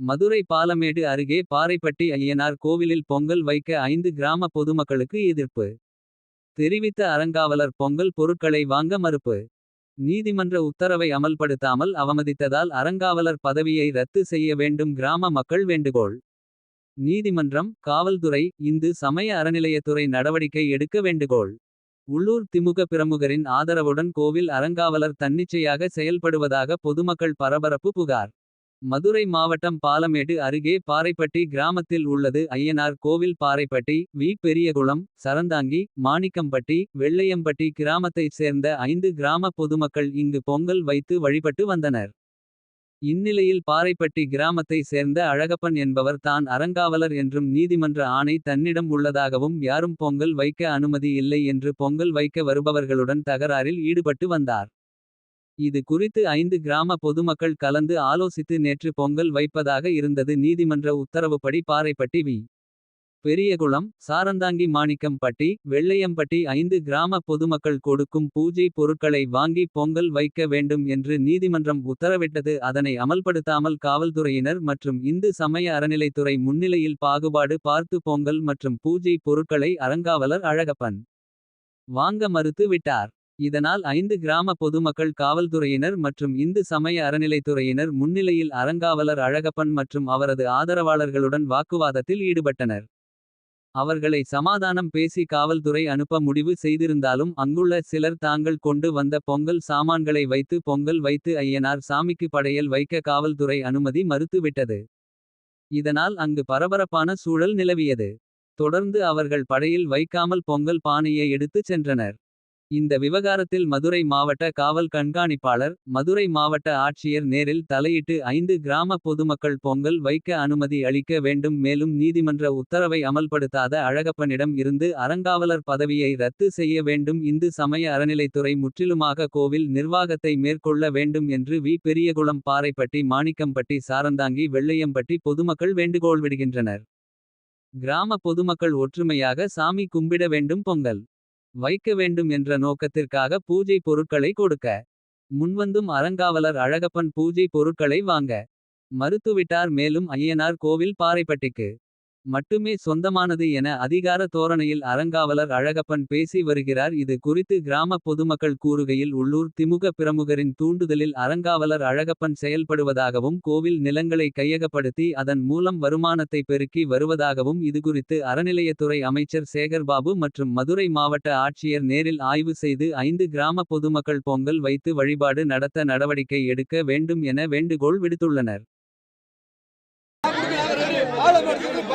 மதுரை பாலமேடு அருகே பாறைப்பட்டி ஐயனார் கோவிலில் பொங்கல் வைக்க ஐந்து கிராம பொதுமக்களுக்கு எதிர்ப்பு. தெரிவித்த அறங்காவலர் பொங்கல் பொருட்களை வாங்க மறுப்பு. நீதிமன்ற உத்தரவை அமல்படுத்தாமல் அவமதித்ததால் அறங்காவலர் பதவியை ரத்து செய்ய வேண்டும் கிராம மக்கள் வேண்டுகோள். நீதிமன்றம் காவல்துறை இந்து சமய அறநிலையத்துறை நடவடிக்கை எடுக்க வேண்டுகோள். உள்ளூர் திமுக பிரமுகரின் ஆதரவுடன் கோவில் அறங்காவலர் தன்னிச்சையாக செயல்படுவதாக பொதுமக்கள் பரபரப்பு புகார். மதுரை மாவட்டம் பாலமேடு அருகே பாறைப்பட்டி கிராமத்தில் உள்ளது ஐயனார் கோவில் பாறைப்பட்டி வி பெரியகுளம் சரந்தாங்கி மாணிக்கம்பட்டி வெள்ளையம்பட்டி கிராமத்தைச் சேர்ந்த ஐந்து கிராம பொதுமக்கள் இங்கு பொங்கல் வைத்து வழிபட்டு வந்தனர். இந்நிலையில் பாறைப்பட்டி கிராமத்தை சேர்ந்த அழகப்பன் என்பவர் தான் அறங்காவலர் என்றும் நீதிமன்ற ஆணை தன்னிடம் உள்ளதாகவும் யாரும் பொங்கல் வைக்க அனுமதி இல்லை என்று பொங்கல் வைக்க வருபவர்களுடன் தகராறில் ஈடுபட்டு வந்தார். இது குறித்து ஐந்து கிராம பொதுமக்கள் கலந்து ஆலோசித்து நேற்று பொங்கல் வைப்பதாக இருந்தது நீதிமன்ற உத்தரவுப்படி பாறைப்பட்டி வி. பெரியகுளம் சாரந்தாங்கி மாணிக்கம்பட்டி வெள்ளையம்பட்டி ஐந்து கிராம பொதுமக்கள் கொடுக்கும் பூஜை பொருட்களை வாங்கி பொங்கல் வைக்க வேண்டும் என்று நீதிமன்றம் உத்தரவிட்டது அதனை அமல்படுத்தாமல் காவல்துறையினர் மற்றும் இந்து சமய அறநிலைத்துறை முன்னிலையில் பாகுபாடு பார்த்து பொங்கல் மற்றும் பூஜை பொருட்களை அறங்காவலர் அழகப்பன் வாங்க மறுத்து விட்டார். இதனால் ஐந்து கிராம பொதுமக்கள் காவல்துறையினர் மற்றும் இந்து சமய அறநிலைத்துறையினர் முன்னிலையில் அறங்காவலர் அழகப்பன் மற்றும் அவரது ஆதரவாளர்களுடன் வாக்குவாதத்தில் ஈடுபட்டனர். அவர்களை சமாதானம் பேசி காவல்துறை அனுப்ப முடிவு செய்திருந்தாலும் அங்குள்ள சிலர் தாங்கள் கொண்டு வந்த பொங்கல் சாமான்களை வைத்து பொங்கல் வைத்து ஐயனார் சாமிக்கு படையல் வைக்க காவல்துறை அனுமதி மறுத்துவிட்டது. இதனால் அங்கு பரபரப்பான சூழல் நிலவியது. தொடர்ந்து அவர்கள் படையில் வைக்காமல் பொங்கல் பானையை எடுத்துச் சென்றனர். இந்த விவகாரத்தில் மதுரை மாவட்ட காவல் கண்காணிப்பாளர். மதுரை மாவட்ட ஆட்சியர் நேரில் தலையிட்டு ஐந்து கிராம பொதுமக்கள் பொங்கல் வைக்க அனுமதி அளிக்க வேண்டும் மேலும் நீதிமன்ற உத்தரவை அமல்படுத்தாத அழகப்பனிடம் இருந்து அறங்காவலர் பதவியை ரத்து செய்ய வேண்டும் இந்து சமய அறநிலைத்துறை முற்றிலுமாக கோவில் நிர்வாகத்தை மேற்கொள்ள வேண்டும் என்று வி பெரியகுளம் பாறைப்பட்டி மாணிக்கம்பட்டி சாரந்தாங்கி வெள்ளையம்பட்டி பொதுமக்கள் வேண்டுகோள் விடுகின்றனர். கிராம பொதுமக்கள் ஒற்றுமையாக சாமி கும்பிட வேண்டும் பொங்கல். வைக்க வேண்டும் என்ற நோக்கத்திற்காக பூஜை பொருட்களை கொடுக்க. முன்வந்தும் அறங்காவலர் அழகப்பன் பூஜை பொருட்களை வாங்க. மறுத்துவிட்டார் மேலும் ஐயனார் கோவில் பாறைப்பட்டிக்கு. மட்டுமே சொந்தமானது என அதிகார தோரணையில் அறங்காவலர் அழகப்பன் பேசி வருகிறார் இது குறித்து கிராம பொதுமக்கள் கூறுகையில் உள்ளூர் திமுக பிரமுகரின் தூண்டுதலில் அறங்காவலர் அழகப்பன் செயல்படுவதாகவும் கோவில் நிலங்களை கையகப்படுத்தி அதன் மூலம் வருமானத்தை பெருக்கி வருவதாகவும் இதுகுறித்து அறநிலையத்துறை அமைச்சர் சேகர்பாபு மற்றும் மதுரை மாவட்ட ஆட்சியர் நேரில் ஆய்வு செய்து ஐந்து கிராம பொதுமக்கள் பொங்கல் வைத்து வழிபாடு நடத்த நடவடிக்கை எடுக்க வேண்டும் என வேண்டுகோள் விடுத்துள்ளனர்.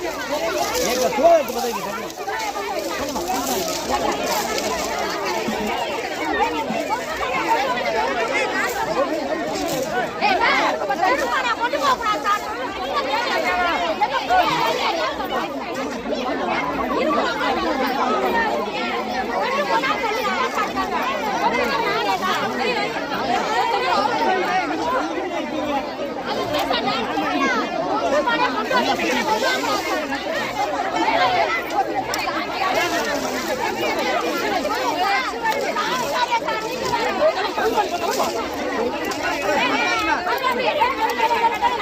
கொடுக்கணும். நான் மாத்திரை சொல்லணும். ஆர்டர் கொடுக்கணும். ஆர்டர் கொடுக்கணும். பாதுகாப்பு நான் தர்றேன். எத்தனை போலீஸ் ஸ்டேஷன்ல பாதுகாப்பு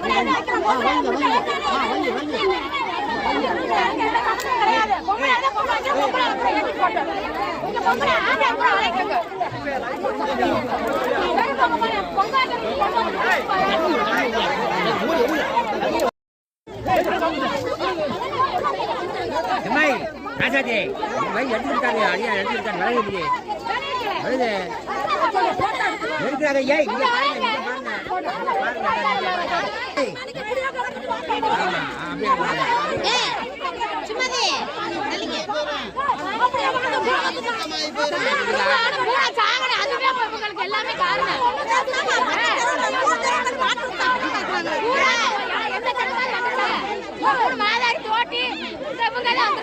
கொடுக்கணும். கோளாறு விட்டு தர சாமி விட்டு அனுப்பிடுவாங்க. கிடையாது பொங்கலை ஆதாரம் கூட வளைக்கங்க. பொங்கல் எம்மாய் ராசாஜி வை எடுத்துக்கிட்டாங்க அடியா எடுத்துக்கிட்டாங்க விலகுது வருது எடுக்கிறாங்க ஏய் இங்க பாருங்க. எல்லாமே காரணம் மாதாரி தோட்டி இந்த இவங்க எல்லாம்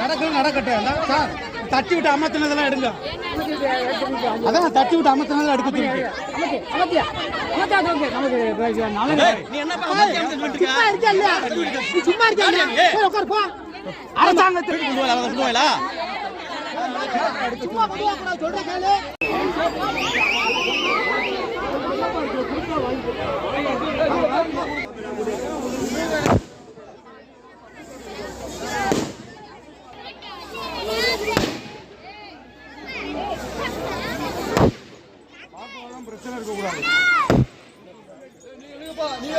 நடக்கணும் நடக்கட்டும். சார் தட்டி விட்டு அமர்த்தினதெல்லாம் எடுங்க. அதான் தட்டி விட்டு அமர்த்தினதெல்லாம் எடுக்க சொல்லுங்க சும்மா இருக்கா அரசாங்கத்துக்கு சும்மா போகக்கூடாது சொல்ற கேளு. பிரச்சனை இருக்கக்கூடாது நீங்க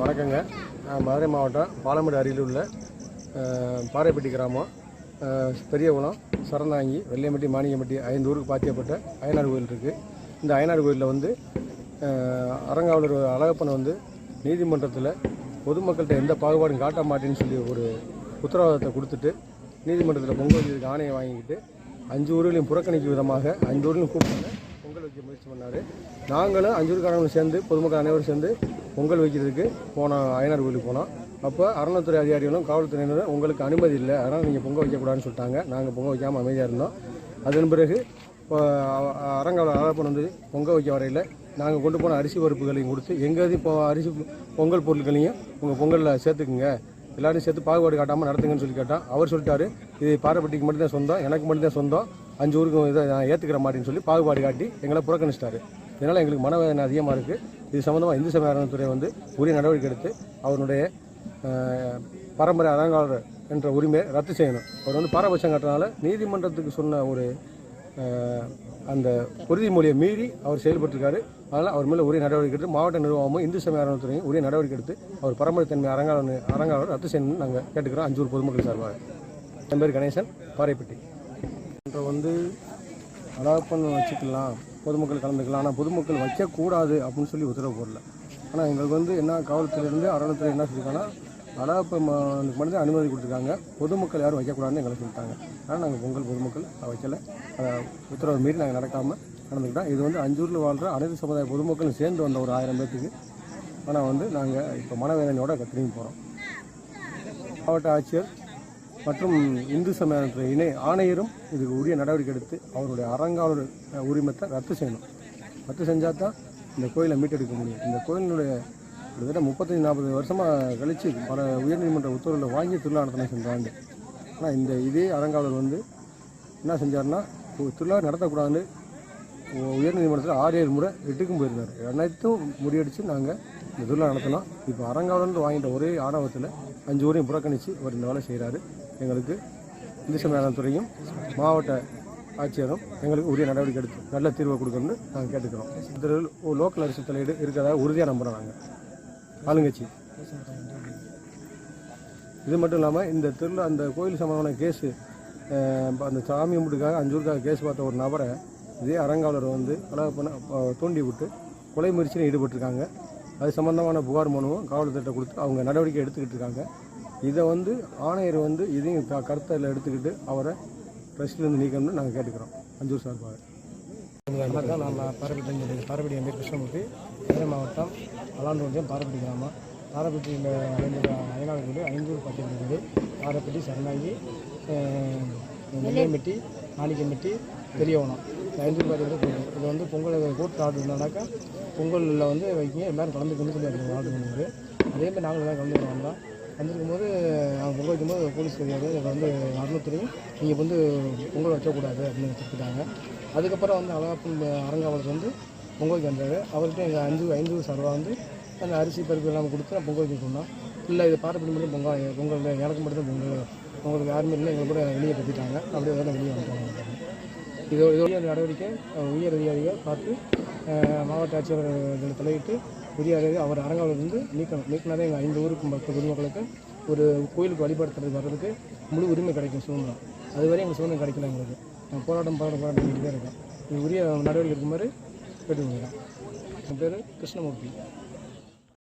வணக்கங்க. மதுரை மாவட்டம் பாலமடு அருகில் உள்ள பாறைப்பட்டி கிராமம். பெரிய குளம் சரணாங்கி வெள்ளையம்பட்டி மாணிக்கம்பட்டி ஐந்து ஊருக்கு பாத்தியப்பட்ட அயனார் கோயில் இருக்குது இந்த அயனார் கோயிலில் வந்து அரங்காவலர் அறங்காவலர் அழகப்பன் வந்து நீதிமன்றத்தில் பொதுமக்கள்கிட்ட எந்த பாகுபாடும் காட்ட மாட்டேன்னு சொல்லி ஒரு உத்தரவாதத்தை கொடுத்துட்டு நீதிமன்றத்தில் பொங்கல் வைக்கிறதுக்கு ஆணையை வாங்கிக்கிட்டு அஞ்சு ஊர்களையும் புறக்கணிக்கும் விதமாக அஞ்சு ஊர்களையும் கூப்பிட்டு பொங்கல் வைக்க முயற்சி பண்ணார். நாங்களும் அஞ்சூர்காரங்களும் சேர்ந்து பொதுமக்கள் அனைவரும் சேர்ந்து பொங்கல் வைக்கிறதுக்கு போனோம் அயனார் கோயிலுக்கு போனோம். அப்போ அறநிலைத்துறை அதிகாரிகளும் காவல்துறையினரும் உங்களுக்கு அனுமதி இல்லை. அதனால் நீங்கள் பொங்க வைக்கக்கூடாதுன்னு சொல்லிட்டாங்க. நாங்கள் பொங்க வைக்காமல் அமைதியாக இருந்தோம். அதன் பிறகு இப்போ அ- அழகப்பன் வந்து பொங்க வைக்க வரையில் நாங்கள் கொண்டு போன அரிசி பருப்புகளையும் கொடுத்து எங்கள் இப்போ அரிசி பொங்கல் பொருட்களையும் உங்கள் பொங்கலில் சேர்த்துக்குங்க. எல்லாரும் சேர்த்து பாகுபாடு காட்டாமல் நடத்துங்கன்னு சொல்லி கேட்டோம் அவர் சொல்லிட்டாரு இது பாரப்பட்டிக்கு மட்டும்தான் சொந்தம் எனக்கு மட்டும்தான் சொந்தம் அஞ்சு ஊருக்கு இதை நான் ஏற்றுக்கிற மாட்டேன்னு சொல்லி பாகுபாடு காட்டி எங்களை புறக்கணிச்சிட்டாரு. இதனால் எங்களுக்கு மனவேதனை அதிகமாக இருக்குது இது சம்மந்தமாக இந்து சமய அறநிலைத்துறை வந்து உரிய நடவடிக்கை எடுத்து அவருடைய பரம்பரை அறங்காவலர் என்ற உரிமையை ரத்து செய்யணும். அவர் வந்து பாரபட்சம் காட்டுறதுனால நீதிமன்றத்துக்கு சொன்ன ஒரு அந்த உறுதிமொழியை மீறி அவர் செயல்பட்டிருக்காரு. அதனால் அவர் மேலே உரிய நடவடிக்கை எடுத்து மாவட்ட நிர்வாகமும் இந்து சமய அறநிலையத்துறையும் உரிய நடவடிக்கை எடுத்து அவர் பரம்பரைத்தன்மை அரங்காவலர் அரங்காவலர் ரத்து செய்யணும்னு நாங்கள் கேட்டுக்கிறோம். அஞ்சூர் பொதுமக்கள் சார்பாக. என் பேர் கணேசன் பாறைப்பட்டி. என்ற வந்து அடாப்பன் வச்சுக்கலாம். பொதுமக்கள் கலந்துக்கலாம். ஆனால் பொதுமக்கள் வைக்கக்கூடாது அப்படின்னு சொல்லி உத்தரவு போடல. ஆனால் எங்களுக்கு வந்து என்ன காவல்துறையிலேருந்து அறநிலைத்துறை என்ன சொல்லியிருக்காங்கன்னா அடாப்ப மட்டும் அனுமதி கொடுத்துருக்காங்க. பொதுமக்கள் யாரும் வைக்கக்கூடாதுன்னு எங்களை சொல்லிட்டாங்க. ஆனால் நாங்கள் பொங்கல் பொதுமக்கள் வைக்கலை. அதை உத்தரவு மீறி நாங்கள் நடக்காமல் நடந்துக்கிட்டோம். இது வந்து அஞ்சூரில் வாழ்கிற அனைத்து சமுதாய பொதுமக்களும் சேர்ந்து வந்த ஒரு ஆயிரம் பேர்த்துக்கு ஆனால் வந்து நாங்கள் இப்போ மனவேதனையோட திரும்பி போகிறோம் மாவட்ட ஆட்சியர் மற்றும் இந்து சமயத்துறை இணை ஆணையரும் இதுக்கு உரிய நடவடிக்கை எடுத்து அவருடைய அறங்காவலர் உரிமத்தை ரத்து செய்யணும். ரத்து செஞ்சால் தான் இந்த கோயிலை மீட்டெடுக்க முடியும். இந்த கோயிலினுடைய கிட்டத்தட்ட முப்பத்தஞ்சு நாற்பது வருஷமாக கழித்து பல உயர்நீதிமன்ற உத்தரவில் வாங்கி திருவிழா நடத்தின சென்ற ஆண்டு ஆனால் இந்த இதே அறங்காவலர் வந்து என்ன செஞ்சார்னா திருவிழா நடத்தக்கூடாதுன்னு உயர்நீதிமன்றத்தில் ஆறு ஏழு முறை எட்டுக்கும் போயிருந்தார். அனைத்தும் முறியடித்து நாங்கள் இந்த திருவிழா நடத்தினோம். இப்போ அறங்காவலர்ந்து வாங்கிட்ட ஒரே ஆணவத்தில் அஞ்சு ஊரையும் புறக்கணித்து அவர் இந்த வேலை செய்கிறாரு எங்களுக்கு இந்து சமய துறையும் மாவட்ட ஆட்சியரும் எங்களுக்கு உரிய நடவடிக்கை எடுத்து நல்ல தீர்வை கொடுக்கணும்னு நாங்கள் கேட்டுக்கிறோம். இதில் லோக்கல் அரசு தலையீடு இருக்கிறதா உறுதியாக நம்புகிறோம் நாங்கள் ஆளுங்கட்சி. இது மட்டும் இல்லாமல் இந்த திருவிழா அந்த கோயில் சம்பந்தமான கேஸு அந்த சாமி கும்பிட்டுக்காக அஞ்சூருக்காக கேஸ் பார்த்த ஒரு நபரை இதே அறங்காவலர் வந்து கலவை பண்ண தூண்டி விட்டு கொலை முயற்சியில் ஈடுபட்டிருக்காங்க. அது சம்பந்தமான புகார் மனுவும் காவல்துறையிட்ட கொடுத்து அவங்க நடவடிக்கை எடுத்துக்கிட்டு இருக்காங்க. இதை வந்து ஆணையர் வந்து இதையும் க- கருத்தில் எடுத்துக்கிட்டு அவரை ட்ரஸ்ட்லேருந்து நீக்கணும்னு நாங்கள் கேட்டுக்கிறோம். அஞ்சூர் சார்பாக வணக்கம் நான் பாரப்பட்டி பாரப்பட்டி எம்பி கிருஷ்ணமூர்த்தி மதுரை மாவட்டம் அலாண்டு ஒன்றியம் பாரப்பட்டி கிராமம் பாரப்பட்டியில் அமைந்துள்ள அயனாடு வீடு ஐந்தூர் பத்து வீடு. பாரப்பட்டி சரணாகி நெல்லையம்பட்டி மாணிக்கம்பட்டி பெரியவனம். இந்த ஐந்தூர் பத்து வீடு இது வந்து பொங்கல் கூட்டு ஆர்டர் இருந்தாக்கா பொங்கலில் வந்து வைக்கிங்க எல்லோரும் கலந்துக்கணும்னு சொல்லி அது ஆர்டர் பண்ணுது அதேமாதிரி நாங்களும் எல்லாம் கலந்துக்கிறோம் வந்தோம். வந்திருக்கும் போது அவங்க பொங்கல் வைக்கும்போது போலீஸ் தெரியாது இதை வந்து அருணத்துறையும் நீங்கள் வந்து பொங்கல் வைக்கக்கூடாது அப்படின்னு சொல்லிட்டாங்க அதுக்கப்புறம் வந்து அழகாப்பன் அரங்காவலர் வந்து பொங்கல் வந்தார் அவர்கிட்ட எங்கள் அஞ்சு ஐந்து சர்வா வந்து அந்த அரிசி பருப்பு எல்லாம் கொடுத்து நான் பொங்கல் வைக்க சொன்னோம். இல்லை இது பாரம்பரிய மட்டும் பொங்கல் பொங்கல் எனக்கு மட்டும் தான் பொங்கல் உங்களுக்கு யாருமே இல்லை எங்களை கூட வெளியே கட்டிட்டாங்க அப்படியே வேலை வெளியே வந்துட்டாங்க இது இதோடைய நடவடிக்கை உயர் அதிகாரிகள் பார்த்து மாவட்ட ஆட்சியர் தலையிட்டு புதிய அவர் அரங்காவலர் இருந்து நீக்கணும் நீக்கினாதான் எங்கள் ஐந்து ஊருக்கு மக்கள் பொதுமக்களுக்கு ஒரு கோயிலுக்கு வழிபடுத்துறது வர்றதுக்கு முழு உரிமை கிடைக்கும் சுதந்திரம். அதுவரை எங்கள் சுதந்திரம் கிடைக்கல எங்களுக்கு. நான் போராட்டம் போராட்டம் போராட்டம் பண்ணிக்கிட்டே இருக்கோம். இது உரிய நடவடிக்கை எடுக்குமாறு கேட்டுக்கொள்கிறேன். என் பேர் கிருஷ்ணமூர்த்தி.